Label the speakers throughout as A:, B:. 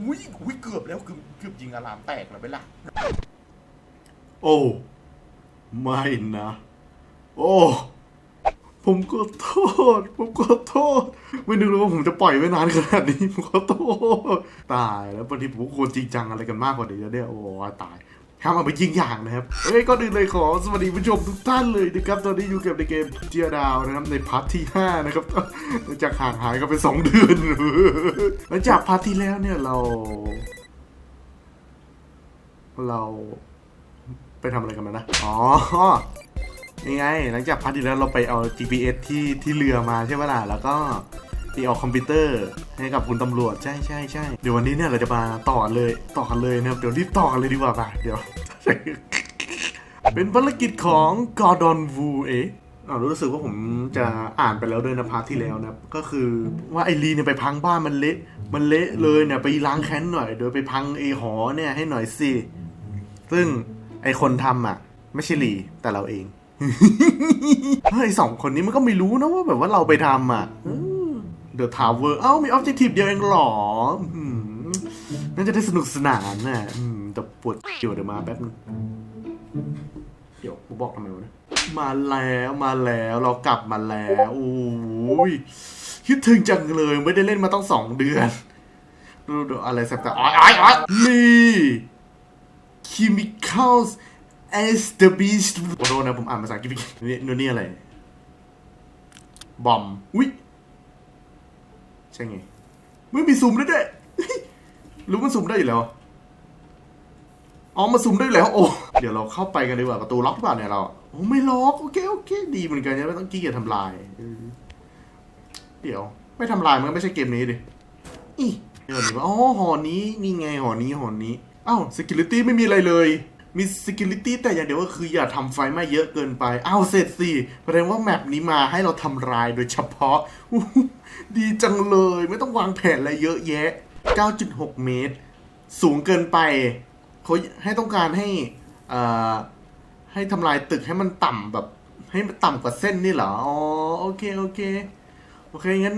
A: อุ้ยอุ้ยเกือบแล้วเกือบเกือบยิงอะลามแตกแล้วไปละ
B: โอ้ ไม่นะ โอ้ ผมขอโทษ ผมขอโทษ ไม่นึกเลยว่าผมจะปล่อยไว้นานขนาดนี้ ผมขอโทษ ตายแล้วบางทีผมก็ควรจริงจังอะไรกันมากกว่านี้แล้วเนี่ย โอ้ตาย ห้ามเอาไปยิงอย่างนะครับ เอ้ยก็อื่นเลยขอสวัสดีผู้ชมทุกท่านเลยนะครับ ตอนนี้อยู่กับในเกมเจียดาวนะครับในพาร์ทที่ 5 นะครับหลังจากห่างหายกันไป 2 เดือนหลังจากพาร์ทที่แล้วเนี่ยเรา เราไปทำอะไรกันมานะ อ๋อนี่ไง หลังจากพาร์ทที่แล้วเราไปเอา GPS ที่ที่เรือมาใช่ไหมล่ะ แล้วก็ ไปเอาคอมพิวเตอร์ให้กับคุณตำรวจใช่ใช่ใช่เดี๋ยววันนี้เนี่ยเราจะมาต่อเลยต่อกันเลยนะครับเดี๋ยวรีบต่อกันเลยดีกว่าป่ะเดี๋ยว เป็นภารกิจของกอร์ดอนวูเอะอ่ารู้สึกว่าผมจะอ่านไปแล้วด้วยนะพาร์ทที่แล้วนะก็คือว่าไอรีเนี่ยไปพังบ้านมันเละมันเละเลยเนี่ยไปล้างแค้นหน่อย โดยไปพังไอหอเนี่ยให้หน่อยสิซึ่งไอคนทำอะ ไม่ใช่หลีแต่เราเองเฮ้ยสองคนนี้มันก็ไม่รู้นะว่าแบบว่าเราไปทำอะ เดอะทาวเวอร์เอ้ามีออบเจกตีฟเดียวเองหรอน่าจะได้สนุกสนานน่ะแต่ปวดเกี่ยวเดี๋ยวมาแป๊บนึงเดี๋ยวกูบอกทำไมวะนี่ยมาแล้วมาแล้วเรากลับมาแล้วโอ้ยคิดถึงจังเลยไม่ได้เล่นมาตั้งสองเดือนดูดูอะไรสักแต่อ๋อยอ๋อนี่ chemicals as the beast ขอโทษนะผมอ่านภาษาอังกฤษนี่นู่นนี่อะไร บอม อุ้ย ใช่ไงไม่มีซูมด้วยด้วยรู้มันซูมได้อยู่แล้วอ๋อมาซูมได้แล้ว โอ้เดี๋ยวเราเข้าไปกันดีกว่าประตูล็อกหรือเปล่าเนี่ยเราโอ้ไม่ล็อกโอเคโอเค ดีเหมือนกันเนี่ยไม่ต้องกี้เกียจทำลายเดี๋ยว ไม่ทำลายมันก็ไม่ใช่เกมนี้ดิอีเดี๋ยวนี้ว่าอ๋อหอนี้นี่ไงหอนี้หอนี้อ้าว security ไม่มีอะไรเลย มี security แต่อย่างเดียวก็คืออย่าทำไฟไหม้เยอะเกินไปอ้าวเสร็จสิแสดงว่าแมปนี้มาให้เราทำลายโดยเฉพาะ ดีจังเลย ไม่ต้องวางแผนอะไรเยอะแยะ 9.6 เมตร สูงเกินไปเขาให้ต้องการให้อ่ให้ทำลายตึกให้มันต่ำแบบ ให้มันต่ำกว่าเส้นนี่เหรอ อ๋อ โอเค โอเค โอเค งั้น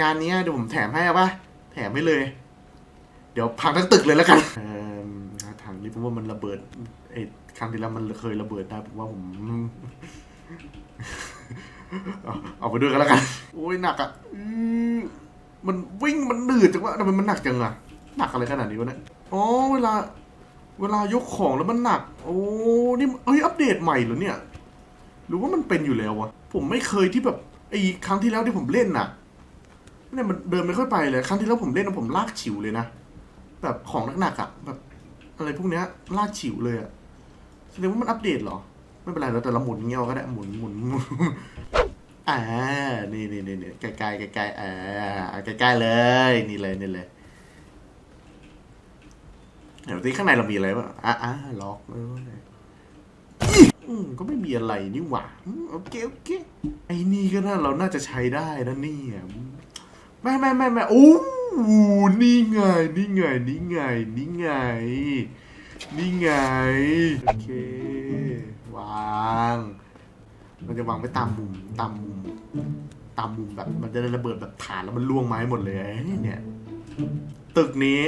B: งานนี้เดี๋ยวผมแถมให้อาปะแถมให้เลย เดี๋ยวพังทั้งตึกเลยแล้วกันเอ่อถังนี้ผมว่ามันระเบิดไอ้ครั้งที่แล้วมันเคยระเบิดได้ผมว่าผมเอาเอาไปด้วยกันแล้วกัน โอ้ยหนักอะอือมันวิ่งมันหนืดจังวะทำไมมันหนักจังอะหนักอะไรขนาดนี้วะเนี่ยอ๋อเวลา เวลายกของแล้วมันหนัก โอ้นี่เอ้ยอัปเดตใหม่เหรอเนี่ย หรือว่ามันเป็นอยู่แล้ววะ ผมไม่เคยที่แบบไอ้ครั้งที่แล้วที่ผมเล่นน่ะเนี่ยมันเดินไม่ค่อยไปเลย ครั้งที่แล้วผมเล่นนะผมลากฉิวเลยนะ แบบของหนักๆอะแบบอะไรพวกเนี้ยลากฉิวเลยอะแสดงว่ามันอัปเดตเหรอ ไม่เป็นไรเราแต่ละหมุนเงี้ยก็ได้หมุนหมุนหมุนอ่านี่นี่นี่นี่ใกล้ใกล้ใกล้ใกล้ๆอ่าใกล้ๆเลย นี่เลยนี่เลยเดี๋ยวที่ข้างในเรามีอะไรบ้างอะอะล็อกเอออืมก็ไม่มีอะไรนี่หว่าอืมโอเคโอเคไอ้นี่ก็น่าเราน่าจะใช้ได้นะเนี่ยไม่ไม่ไม่ไม่โอ้ นี่ไง นี่ไง นี่ไง นี่ไง นี่ไง โอเค วางมันจะวางไปตามมุม ตามมุม ตามมุมแบบ มันจะได้ระเบิดแบบฐานแล้วมันล่วงไม้หมดเลย เนี่ย ตึกนี้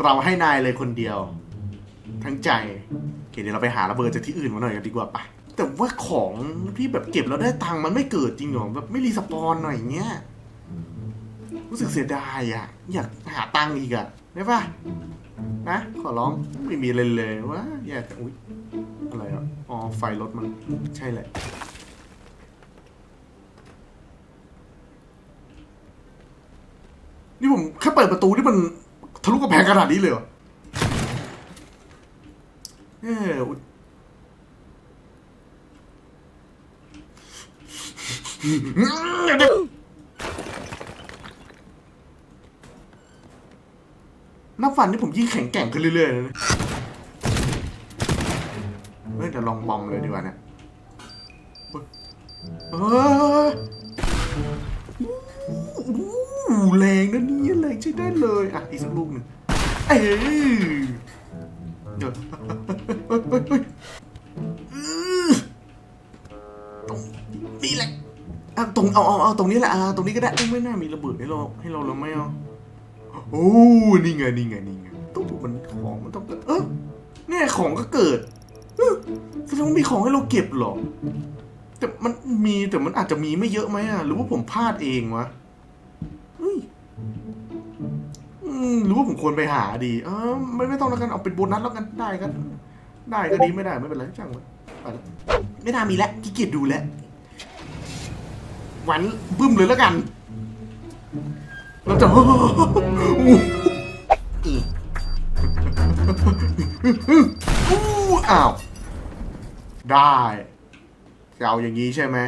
B: เราให้นายเลยคนเดียว ทั้งใจโอเคเดี๋ยวเราไปหาระเบิดจากที่อื่นมาหน่อยกันดีกว่าปะแต่ว่าของที่แบบเก็บแล้วได้ตังค์มันไม่เกิดจริงเหรอแบบไม่รีสปอนหน่อยเงี้ย รู้สึกเสียดายอะ อยากหาตังค์อีกอะ ได้ปะนะ ขอร้อง ไม่มีเลยเลยว่าแย่แต่อุ๊ย อะไรอะ อ๋อ ไฟรถมัน ใช่แหละนี่ผมแค่เปิดประตูนี่มันทะลุกระแพงขนาดนี้เลยเหรอ เอออุ๊ย นับฟันที่ผมยิ่งแข็งแกร่งขึ้นเรื่อยๆเลยนะเฮ้ยเดี๋ยวลองบอมเลยดีกว่าเนี่ยเฮ้ยโอ้โหแรงนะนี่แรงใช้ได้เลย อะ อีกสักลูกหนึ่งเอ้ยเดี๋ยวเฮ้ยเฮ้ยเฮ้ยอื้อตรงนี้แหละอะตรงเอาเอาเอาตรงนี้แหละอะตรงนี้ก็ได้ไม่น่ามีระเบิดให้เราให้เราเราไม่เอา โอ้นี่ไงนี่ไงนี่ไงตู้มันของมันต้องเกิดเออเนี่ยของก็เกิดเออแสดงว่ามีของให้เราเก็บหรอ แต่มันมีแต่มันอาจจะมีไม่เยอะไหมอะ หรือว่าผมพลาดเองวะเฮ้ยหรือว่าผมควรไปหาดี เออไม่ไม่ต้องแล้วกันเอาเป็นโบนัสแล้วกันได้กันได้ก็ดีไม่ได้ไม่เป็นไรช่างมันไปละไม่น่ามีแล้วขี้เกียจดูแล้วหวันบึ้มเลยแล้วกัน เราจะอีอู้อ้าว ได้จะเอาอย่างนี้ใช่ไหม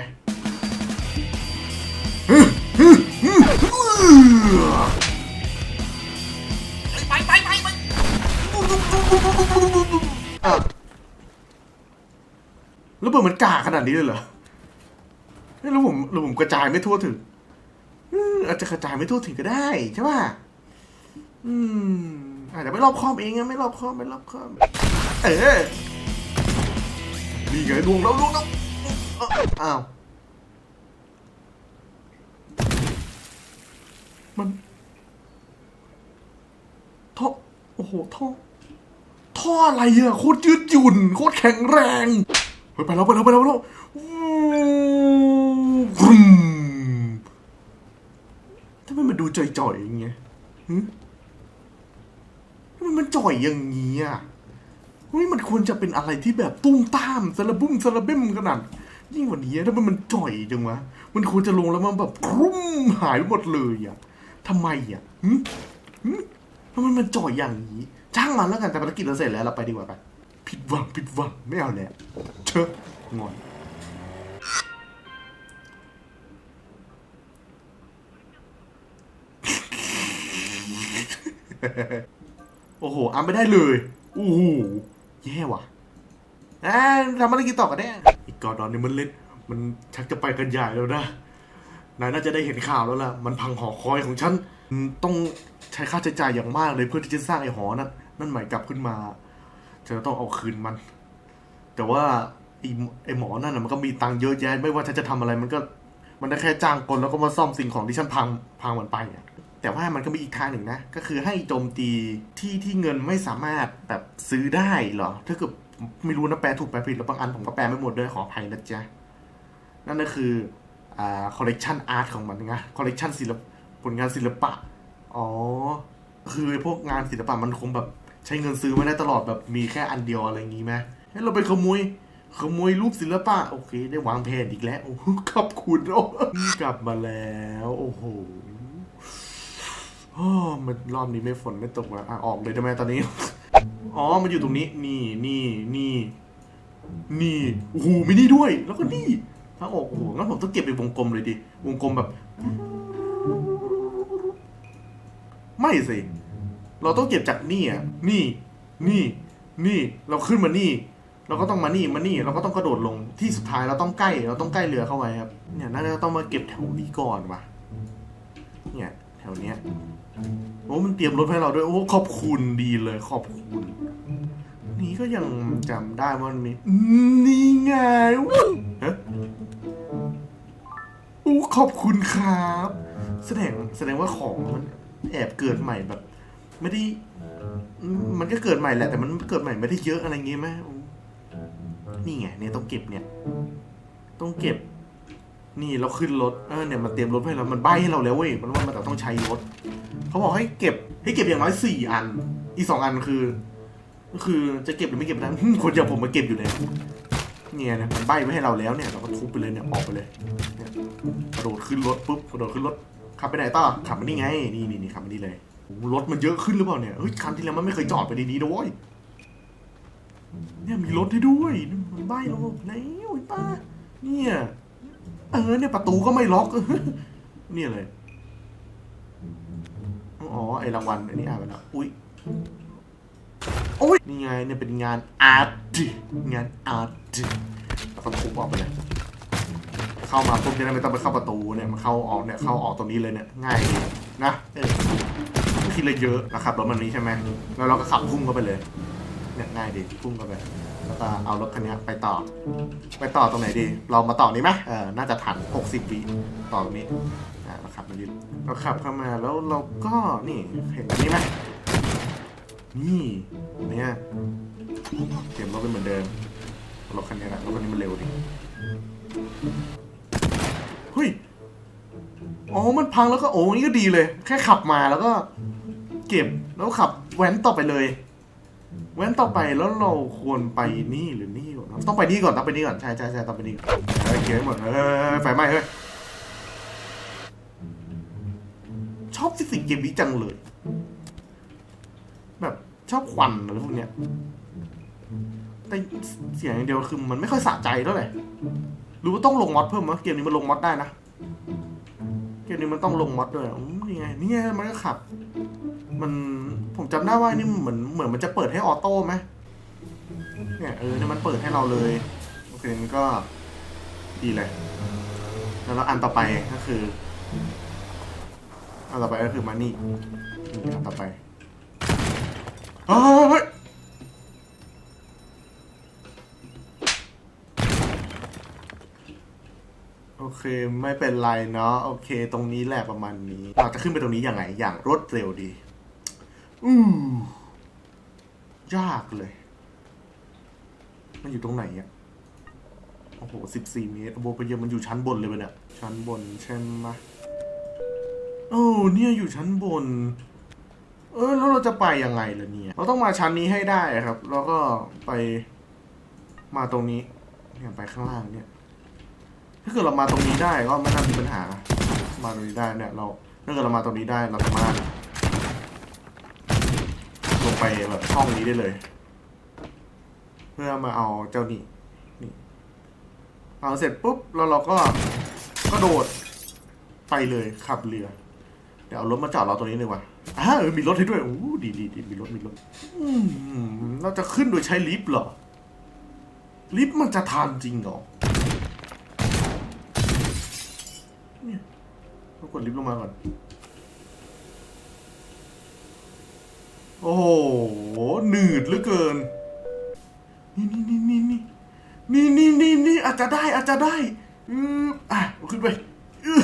A: ไปไปไปไป
B: อ้าวแล้วเปิดมันกาขนาดนี้เลยเหรอเฮ้ยแล้วผมแล้วผมกระจายไม่ทั่วถึง อืมอาจจะกระจายไม่ทั่วถึงก็ได้ใช่ป่ะอืมอาจจะไม่รอบคอบเองอะไม่รอบคอบไม่รอบคอบเออนี่ไงดวงแล้วดวงแล้วเอ้าอ้าวมันท่อโอ้โหท่อท่ออะไรอะโคตรยืดหยุ่นโคตรแข็งแรงเฮ้ยไปแล้วไปแล้วไปแล้วไปแล้วอู้หึ ไมมันดูจ่อยๆอย่างเงี้ยหึทำไมมันจ่อยอย่างงี้อะเฮ้ยมันควรจะเป็นอะไรที่แบบตุ้มตามสระบุ้มสระเบ้มขนาดยิ่งกว่านี้ถ้ามันมันจ่อยจังวะ มันควรจะลงแล้วมันแบบครุ่มหายไปหมดเลยอะทำไมอะหึหึทำไมมันจ่อยอย่างนี้ช่างมันแล้วกันแต่ภารกิจเราเสร็จแล้วเราไปดีกว่าไปผิดหวังผิดหวังไม่เอาแล้วเชอะงอน โอ้โหอ้าไม่ได้เลยโอ้โหแย่ว่ะอ่าทำอะไรกินต่อกันเนี่ยอีกกอดอนนี่มันเล่น มันชักจะไปกันใหญ่แล้วนะนายน่าจะได้เห็นข่าวแล้วล่ะ มันพังหอคอยของฉัน ต้องใช้ค่าใช้จ่ายอย่างมากเลยเพื่อที่จะสร้างไอ้หอนั้นนั่นหมายกลับขึ้นมาฉันจะต้องเอาคืนมัน แต่ว่าไอ้หมอนั่นน่ะมันก็มีตังค์เยอะแยะ ไม่ว่าฉันจะทำอะไรมันก็ มันได้แค่จ้างคนแล้วก็มาซ่อมสิ่งของที่ฉันพังพังมันไปอะแต่ว่ามันก็มีอีกทางหนึ่งนะ ก็คือให้โจมตีที่ที่เงินไม่สามารถแบบซื้อได้หรอ ถ้าเกิดไม่รู้นะแปลถูกแปลผิดแล้วบางอันผมก็แปลไม่หมดด้วยขออภัยนะจ๊ะ นั่นก็คืออ่าคอลเลกชันอาร์ตของมันนะคอลเลกชันศิลปผลงานศิลปะ อ๋อ คือพวกงานศิลปะมันคงแบบใช้เงินซื้อไม่ได้ตลอดแบบมีแค่อันเดียวอะไรอย่างงี้ไหมให้เราไปขโมยขโมยรูปศิลปะ โอเค ได้วางแผนอีกแล้ว โอ้ขอบคุณโอ้กลับมาแล้ว โอ้โห โอ้มันรอบนี้ไม่ฝนไม่ตกว่ะอะออกเลยได้ไหมตอนนี้ อ๋อ มันอยู่ตรงนี้ นี่นี่นี่นี่โอ้โหมีนี่ด้วย แล้วก็นี่ถ้างออกโอ้โหงั้นผมต้องเก็บไปวงกลมเลยดิ วงกลมแบบ ไม่สิ เราต้องเก็บจากนี่อะ นี่ นี่ นี่ เราขึ้นมานี่ เราก็ต้องมานี่ มานี่ เราก็ต้องกระโดดลง ที่สุดท้ายเราต้องใกล้ เราต้องใกล้เรือเข้าไว้ครับ เนี่ยน่าจะต้องมาเก็บแถวนี้ก่อนว่ะ เนี่ย ถวเนี้ยโอ้มันเตรียมรถให้เราด้วย โอ้ขอบคุณดีเลยขอบคุณ นี่ก็ยังจำได้ว่ามันมีอืมนี่ไงอุ๊ยฮะโอ้ขอบคุณครับ แสดงแสดงว่าของมันแอบเกิดใหม่แบบ ไม่ได้อืมมันก็เกิดใหม่แหละ แต่มันเกิดใหม่ไม่ได้เยอะอะไรเงี้ยไหมโอ้นี่ไงเนี่ยต้องเก็บเนี่ย ต้องเก็บ นี่เราขึ้นรถเออเนี่ยมันเตรียมรถให้เรา มันใบให้เราแล้วเว้ย มันว่ามันแต่ต้องใช้รถ เขาบอกให้เก็บ ให้เก็บอย่างน้อยสี่อัน อีสองอันคือ ก็คือจะเก็บหรือไม่เก็บนะหึคนอย่างผมมาเก็บอยู่เนี่ยเนี่ยนะมันใบไว้ให้เราแล้วเนี่ย เราก็ทุบไปเลยเนี่ย ออกไปเลย เนี่ยกระโดดขึ้นรถปุ๊บ กระโดดขึ้นรถ ขับไปไหนต่อ ขับมานี่ไง นี่นี่นี่ขับมานี่เลยโอ้โหรถมันเยอะขึ้นหรือเปล่าเนี่ย เฮ้ยคันที่แล้วมันไม่เคยจอดไปดีนะเว้ยเนี่ยมีรถให้ด้วย มันใบเราแล้วไอ้ป้าเนี่ย เออเนี่ยประตูก็ไม่ล็อก เนี่ยเลย อ๋อ ไอรางวัลอันนี้อ่านไปแล้วอุ้ยโอ้ยนี่ไงเนี่ยเป็นงานอาร์ตงานอาร์ตแล้วก็ทุบออกไปเลยเข้ามาปุ๊บจะได้ไม่ต้องไปเข้าประตูเนี่ยมาเข้าออกเนี่ยเข้าออกตรงนี้เลยเนี่ยง่ายดีนะเออคิดเลยเยอะนะครับรถมันนี้ใช่ไหมแล้วเราก็ขับพุ่งเข้าไปเลยเนี่ยง่ายดีพุ่งเข้าไป แล้วก็เอารถคันนี้ไปต่อ ไปต่อตรงไหนดี เรามาต่อนี้ไหมเออน่าจะทัน 60วิต่อตรงนี้อ่าเราขับมาดิเราขับเข้ามาแล้วเราก็นี่เห็นอันนี้ไหมนี่เนี่ยเตรียมรถเป็นเหมือนเดิมรถคันนี้แหละรถคันนี้มันเร็วดิเฮ้ยอ๋อมันพังแล้วก็โอ้นี่ก็ดีเลย แค่ขับมาแล้วก็ เก็บแล้วขับแว้นต่อไปเลย แว้นต่อไปแล้วเราควรไปนี่หรือนี่ก่อนต้องไปนี่ก่อนต้องไปนี่ก่อนใช่ใช่ใช่ต้องไปนี่ก่อนเฮ้ยเก็บให้หมดเฮ้ยไฟไหม้เฮ้ยชอบสิกส์เกมนี้จังเลย แบบชอบควันอะไรพวกเนี้ยแต่เสียงอย่างเดียวคือมันไม่ค่อยสะใจเท่าไหร่หรือว่าต้องลงมอดเพิ่มมั้ยเกมนี้มันลงมอดได้นะเกมนี้มันต้องลงมอดด้วยอืมนี่ไงนี่ไงมันก็ขับ มันผมจำได้ว่านี่เหมือนเหมือนมันจะเปิดให้ออโต้ไหมเนี่ยเออเนี่ยมันเปิดให้เราเลย โอเคงั้นก็ดีเลย แล้วอันต่อไปก็คือ อันต่อไปก็คือมานี่นี่อันต่อไปเฮ้ยโอเคไม่เป็นไรเนาะโอเค ตรงนี้แหละประมาณนี้ เราจะขึ้นไปตรงนี้ยังไงอย่างรวดเร็วดี อือยากเลย มันอยู่ตรงไหนอะ โอ้โหสิบสี่เมตรโบไปเยอะมันอยู่ชั้นบนเลยปะเนี่ย ชั้นบนใช่ไหมโอ้เนี่ยอยู่ชั้นบน เออ แล้วเราจะไปยังไงล่ะเนี่ย เราต้องมาชั้นนี้ให้ได้ครับ แล้วก็ไป มาตรงนี้ เนี่ยไปข้างล่างเนี่ย ถ้าเกิดเรามาตรงนี้ได้ก็ไม่น่ามีปัญหา มาตรงนี้ได้เนี่ย เราถ้าเกิดเรามาตรงนี้ได้เราสามารถ ไปแบบช่องนี้ได้เลย เพื่อมาเอาเจ้านี่นี่ เอาเสร็จปุ๊บแล้วเราก็กระโดดไปเลยขับเรือ เดี๋ยวเอารถมาจอดเราตรงนี้เลยว่ะอ่าเออมีรถให้ด้วยโอ้ดีดีดีมีรถมีรถอืมเราจะขึ้นโดยใช้ลิฟต์เหรอ ลิฟต์มันจะทานจริงเหรอเนี่ยเรากดลิฟต์ลงมาก่อน โอ้โห หนืดเหลือเกิน นี่นี่นี่นี่นี่นี่นี่นี่นี่อาจจะได้อาจจะได้อืออะขึ้นไปอือ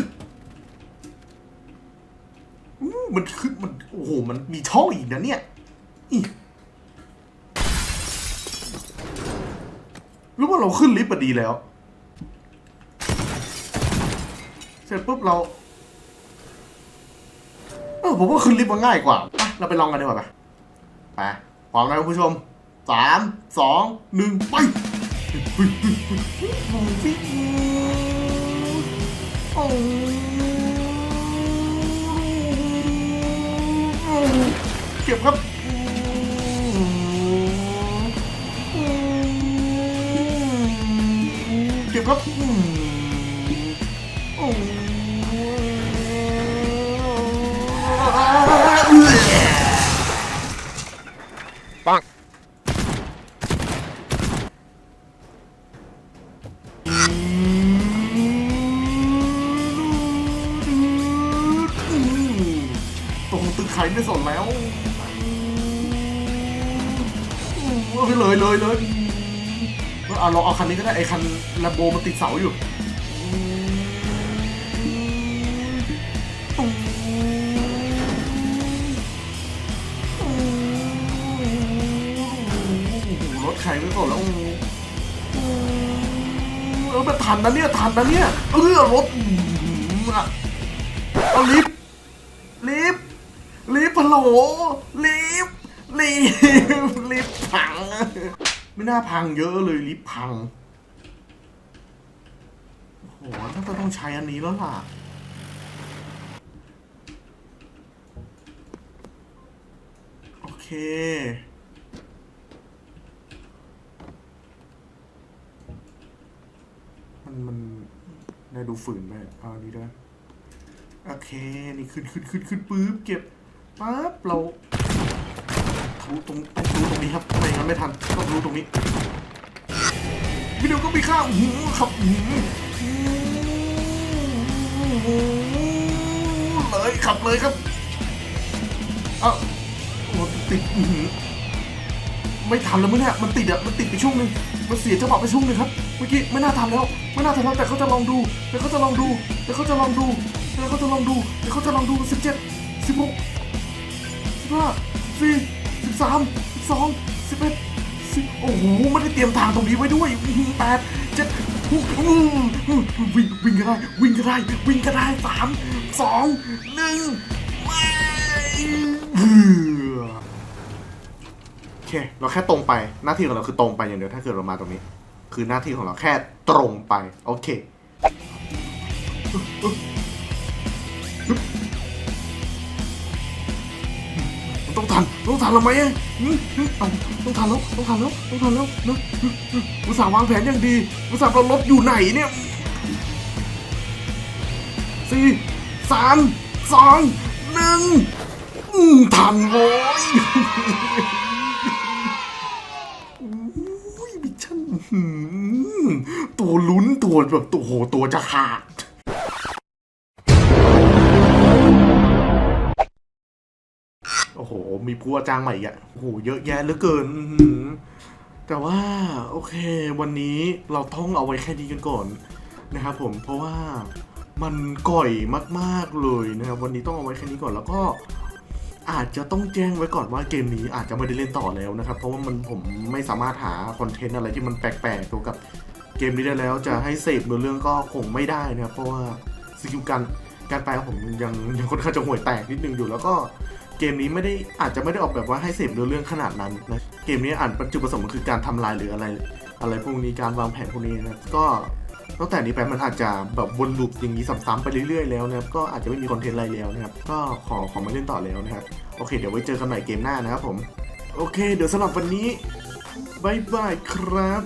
B: มันขึ้นมันโอ้โหมันมีช่องอีกนะเนี่ยอีรู้ว่าเราขึ้นลิฟต์มาดีแล้ว เสร็จปุ๊บเราเออผมว่าขึ้นลิฟต์มันง่ายกว่า เราไปลองกันดีกว่าไป ไปพร้อมนะคุณผู้ชมสามสองหนึ่งไปโอ้เก็บครับเก็บครับ คันนี้ก็ไอคันลมโบมันติดเสาอยู่รถไข่ไม่สนแล้วเออมันทันนะเนี่ยทันนะเนี่ยเออรถอื้อหืออะเอาลิฟลิฟลิฟพะโหลลิฟลิฟลิฟพัง ไม่น่าพังเยอะเลยลิฟพัง โอ้โหน่าจะต้องใช้อันนี้แล้วล่ะ โอเค มันมันได้ดูฝืนไปเอาอันนี้ด้วยโอเค นี่ขึ้นขึ้นขึ้นขึ้นปื๊บเก็บปั๊บเราทะลุตรงต้องทะลุตรงนี้ครับไม่งั้นไม่ทันต้องทะลุตรงนี้วิดีโอก็มีค่าอื้อหือครับ อหือเลยขับเลยครับเอ้าโอ้ติดไม่ทันแล้วมั้งเนี่ยมันติดอะมันติดไปช่วงหนึงมันเสียจังหวะไปช่วงหนึงครับเมื่อกี้ไม่น่าทำแล้วไม่น่าทำแล้วแต่เขาจะลองดู แต่เขาจะลองดู แต่เขาจะลองดูแต่เขาจะลองดูแต่เขาจะลองดูสิบเจ็ดสิบหกสิบห้าสี่สิบสามสิบสองสิบเอ็ดสิบโอ้โหไม่ได้เตรียมทางตรงนี้ไว้ด้วยแปดเจ็ด วิ่งวิ่งก็ได้วิ่งก็ได้วิ่งก็ได้สามสองหนึ่งไม่โอเคเราแค่ตรงไปหน้าที่ของเราคือตรงไปอย่างเดียวถ้าเกิดเรามาตรงนี้ คือหน้าที่ของเราแค่ตรงไป โอเค ทันต้องทันเราไหมอะอืมอืมเอาต้องทันแล้วต้องทันแล้วต้องทันแล้วนะอุตส่าห์วางแผนอย่างดีอุตส่าห์เรารถอยู่ไหนเนี่ยสี่สามสองหนึ่งทันโว้ยอุ้ยมิชชันตัวลุ้นตัวแบบตัวโหตัวจะขาด มีผู้ว่าจ้างใหม่อะโอ้โหเยอะแยะเหลือเกินแต่ว่าโอเค วันนี้เราต้องเอาไว้แค่นี้กันก่อนนะครับผมเพราะว่ามันก่อยมากๆเลยนะครับวันนี้ต้องเอาไว้แค่นี้ก่อนแล้วก็อาจจะต้องแจ้งไว้ก่อนว่าเกมนี้อาจจะไม่ได้เล่นต่อแล้วนะครับ เพราะว่ามันผมไม่สามารถหาคอนเทนต์อะไรที่มันแปลกๆเกี่ยวกับเกมนี้ได้แล้ว จะให้เสพเนื้อเรื่องก็คงไม่ได้นะครับเพราะว่าสกิลการการแปลของผมยังยังค่อนข้างจะห่วยแตกนิดนึงอยู่แล้วก็ เกมนี้ไม่ได้อาจจะไม่ได้ออกแบบว่าให้เสพเรื่องขนาดนั้นนะเกมนี้อ่านจุดประสงค์มันคือการทำลายหรืออะไร อะไรพวกนี้การวางแผนพวกนี้นะก็ตั้งแต่นี้ไปมันอาจจะแบบวนลูปอย่างนี้ซ้ำๆไปเรื่อยๆแล้วนะครับก็อาจจะไม่มีคอนเทนต์อะไรแล้วนะครับก็ขอขอมาเล่นต่อแล้วนะครับโอเค เดี๋ยวไว้เจอกันใหม่เกมหน้านะครับผมโอเค เดี๋ยวสำหรับวันนี้บายบายครับ